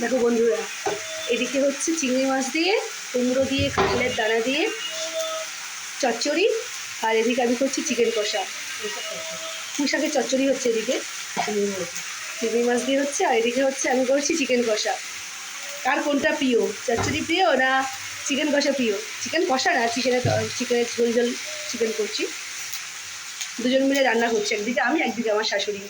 দেখো বন্ধুরা, এদিকে হচ্ছে চিংড়ি মাছ দিয়ে, কুমড়ো দিয়ে, কাঁঠালের দানা দিয়ে, চচ্চড়ি, আর এদিকে আমি করছি চিকেন কষা। পুঁশাকের চচ্চড়ি হচ্ছে এদিকে? চিংড়ি মাছ দিয়ে হচ্ছে, আর এদিকে হচ্ছে আমি করছি চিকেন কষা। কার কোনটা প্রিয়? চচ্চড়ি প্রিয় না চিকেন কষা প্রিয়? চিকেন কষা না, চিকেনের চিকেনের ঝোল ঝোল চিকেন করছি। দুজন মিলে রান্না করছি, একদিকে আমি, একদিকে আমার শাশুড়ি।